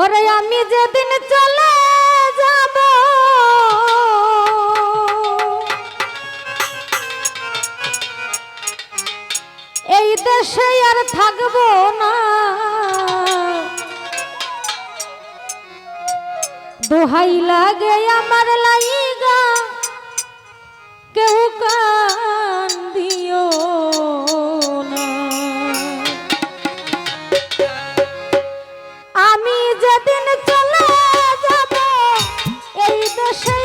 ওরে আমি যেদিন চলে যাব, এই দেশে আর থাকব না। দোহাই লাগে আমার লাইগা, কেউ কান এই